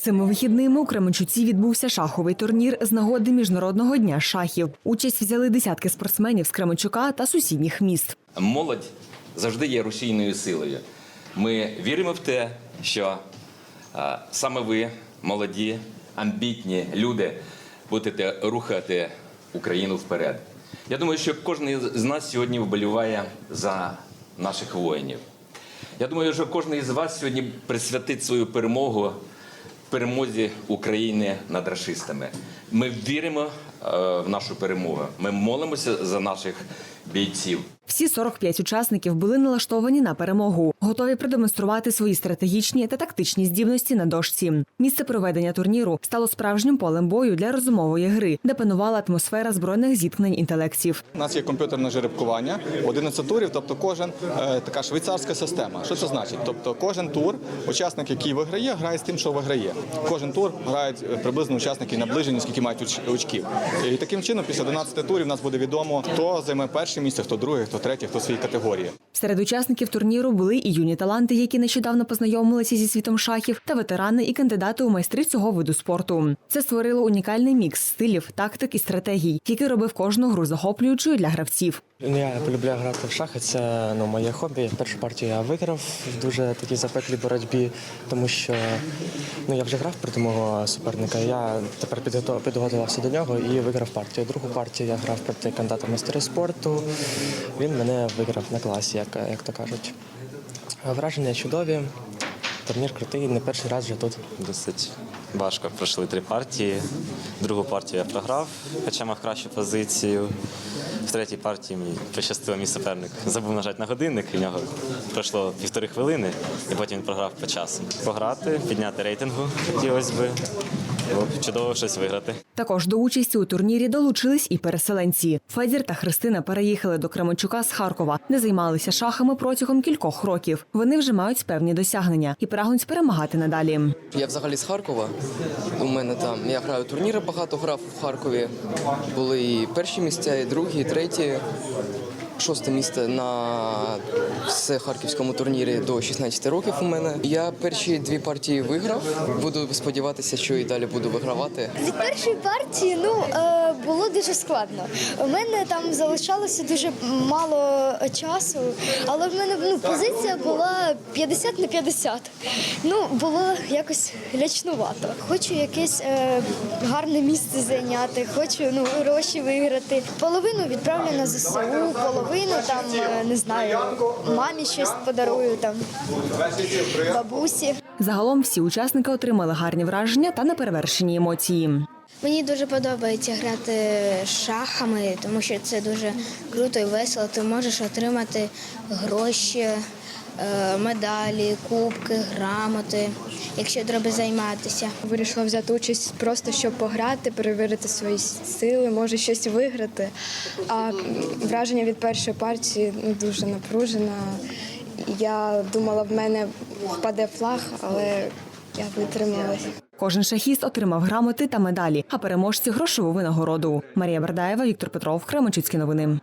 Цими вихідними у Кременчуці відбувся шаховий турнір з нагоди міжнародного дня шахів. Участь взяли десятки спортсменів з Кременчука та сусідніх міст. Молодь завжди є рушійною силою. Ми віримо в те, що саме ви, молоді, амбітні люди, будете рухати Україну вперед. Я думаю, що кожен з нас сьогодні вболіває за наших воїнів. Я думаю, що кожен із вас сьогодні присвятить свою перемогу перемозі України над расистами. Ми віримо е, в нашу перемогу. Ми молимося за наших бійців. Всі 45 учасників були налаштовані на перемогу, готові продемонструвати свої стратегічні та тактичні здібності на дошці. Місце проведення турніру стало справжнім полем бою для розумової гри, де панувала атмосфера збройних зіткнень інтелектів. У нас є комп'ютерне жеребкування, 11 турів, тобто кожен е, така швейцарська система. Що це значить? Тобто кожен тур, учасник, який виграє, грає з тим, що виграє. Кожен тур грають е, приблизно учасники наближені, скільки мають очків. І таким чином, після 11 турів, нас буде відомо, хто займе перше місце, хто друге, хто третє, хто в своїй категорії. Серед учасників турніру були і юні таланти, які нещодавно познайомилися зі світом шахів, та ветерани і кандидати у майстри цього виду спорту. Це створило унікальний мікс стилів, тактик і стратегій, який робив кожну гру захоплюючою для гравців. Ну, Я полюбляю грати в шахи, це ну, моє хобі. Першу партію я виграв в дуже такій запеклій боротьбі, тому що ну, я вже грав проти мого суперника. Я тепер підготувався до нього і виграв партію. Другу партію я грав проти кандидата майстри спорту. Він мене виграв на класі, як, як то кажуть. Враження чудові. Турнір крутий, не перший раз вже тут. Досить важко пройшли три партії. Другу партію я програв, хоча мав кращу позицію. В третій партії мені пощастило мій суперник. Забув нажати на годинник, і в нього пройшло півтори хвилини, і потім він програв по часу. Пограти, підняти рейтингу хотілося би. Було б чудово щось виграти. Також до участі у турнірі долучились і переселенці. Федір та Христина переїхали до Кременчука з Харкова, де займалися шахами протягом кількох років. Вони вже мають певні досягнення і прагнуть перемагати надалі. Я взагалі з Харкова. У мене там я граю турніри багато грав в Харкові. Були і перші місця, і другі, і треті. Шосте місце на всехарківському турнірі до 16 років у мене. Я перші дві партії виграв. Буду сподіватися, що і далі буду вигравати. Від першої партії ну е, було дуже складно. У мене там залишалося дуже мало часу, але в мене ну, позиція була 50 на 50. Ну було якось лячнувато. Хочу якесь е, гарне місце зайняти, хочу ну гроші виграти. Половину відправлю на ЗСУ, половину там е, не знаю, мамі щось подарую там бабусі. Загалом всі учасники отримали гарні враження та неперевершені емоції. Мені дуже подобається грати шахами, тому що це дуже круто і весело. Ти можеш отримати гроші, медалі, кубки, грамоти, якщо треба займатися. Вирішила взяти участь просто щоб пограти, перевірити свої сили, може щось виграти. А враження від першої партії ну, дуже напружена. Я думала, в мене впаде флаг, але я витрималася. Кожен шахіст отримав грамоти та медалі, а переможці грошову винагороду. Марія Бардаєва, Віктор Петров, Кременчуцькі новини.